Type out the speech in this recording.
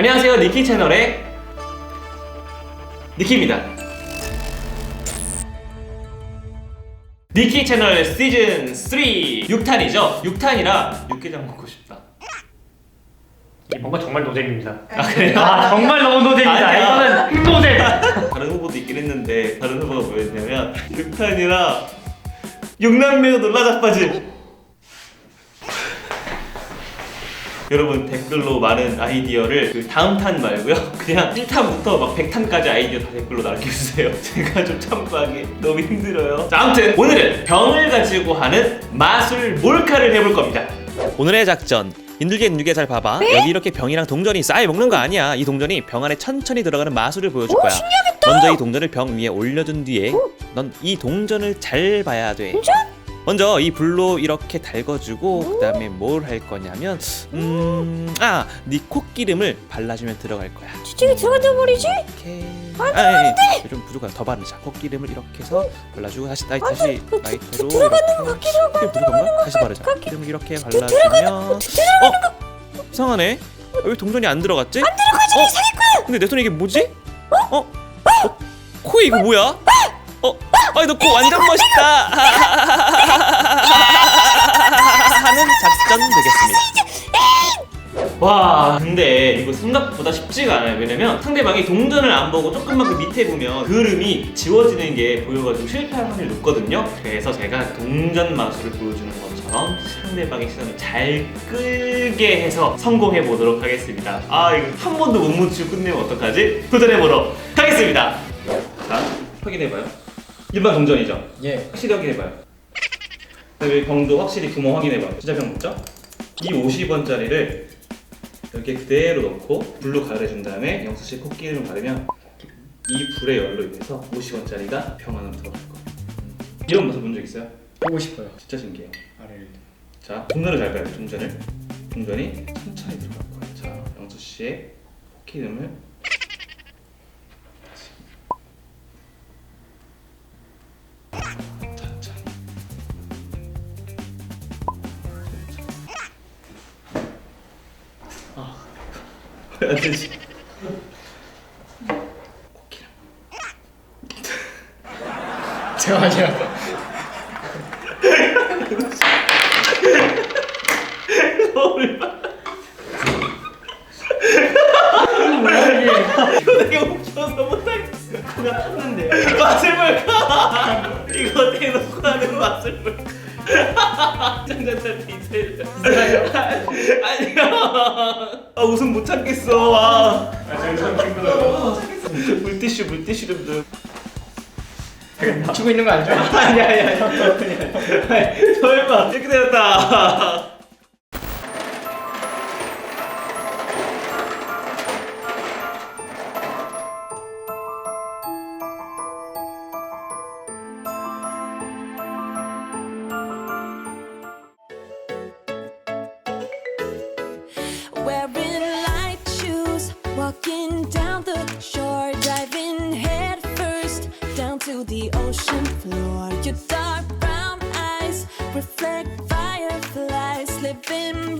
안녕하세요 니키 채널의 니키입니다 니키 채널 시즌 3 6탄이죠 6탄이라 육개장 먹고 싶다 뭔가 정말 노잼입니다. 아 그래요? 아 정말 너무 노잼이다. 아니야. 이거는 노잼. 다른 후보도 있긴 했는데 다른 후보가 뭐였냐면 6탄이라 육남매가 놀라 자빠짐 여러분 댓글로 많은 아이디어를 그 다음 탄 말고요. 그냥 1탄부터 막 100탄까지 아이디어 다 댓글로 남겨주세요. 제가 좀 참고하기 너무 힘들어요. 자 아무튼 오늘은 병을 가지고 하는 마술 몰카를 해볼 겁니다. 오늘의 작전. 힘들게 힘들게 잘 봐봐. 여기 이렇게 병이랑 동전이 쌓여 먹는 거 아니야. 이 동전이 병 안에 천천히 들어가는 마술을 보여줄 거야. 먼저 이 동전을 병 위에 올려준 뒤에 넌 이 동전을 잘 봐야 돼 먼저 이 불로 이렇게 달궈주고 그 다음에 뭘 할 거냐면 음아 네 콧기름을 발라주면 들어갈 거야 저쪽에 들어간단 말이지? 이렇게 아니 좀 부족하다 더 바르자 콧기름을 이렇게 해서 발라주고 다시 다시 다시 어, 라이터로 들어가는 것 같기도 하고 부족한가? 다시 바르자 기름을 이렇게 발라주면 어? 이상하네 왜 동전이 안 들어갔지? 안 들어가지 어? 이상했구나 근데 내 손에 이게 뭐지? 어? 어? 코에 이거 뭐야? 어? 아니 너코 완전 멋있다 와 근데 이거 생각보다 쉽지가 않아요 왜냐면 상대방이 동전을 안 보고 조금만 그 밑에 보면 그림이 지워지는 게 보여가지고 실패할 확률이 높거든요 그래서 제가 동전 마술을 보여주는 것처럼 상대방의 시선을 잘 끌게 해서 성공해 보도록 하겠습니다 아 이거 한 번도 못 맞추고 끝내면 어떡하지? 도전해 보러 가겠습니다 자 확인해봐요 일반 동전이죠? 예. 확실히 확인해봐요 여기 병도 확실히 구멍 확인해봐요 진짜 병 맞죠? 이 50원짜리를 이렇게 그대로 넣고 불로 가려준 다음에 영수씨 코끼리를 바르면 이 불의 열로 인해서 50원짜리가 병 안으로 들어갈 거예요 이런 모습 본 적 있어요? 보고 싶어요. 진짜 신기해요 아래를. 자 동전을 잘 봐요 동전을 동전이 천천히 들어갈 거예요 자 영수씨의 코끼름을 왜안 되지? 제가 아니라. 거울을 봐 이거 되게 웃겨서 못하겠어 그거 탔는데 맛을 볼까? 이거 대놓고 하는 맛을 볼까? 짠짠짠 디테일 아니야 아 웃음 못 참겠어. 아. 물티슈 물티슈 좀 줘. 맞추고 있는 거 알죠? 아니 아니 아니 아니 설마. 이렇게 되었다 down the shore, diving head first down to the ocean floor. Your dark brown eyes reflect fireflies, slipping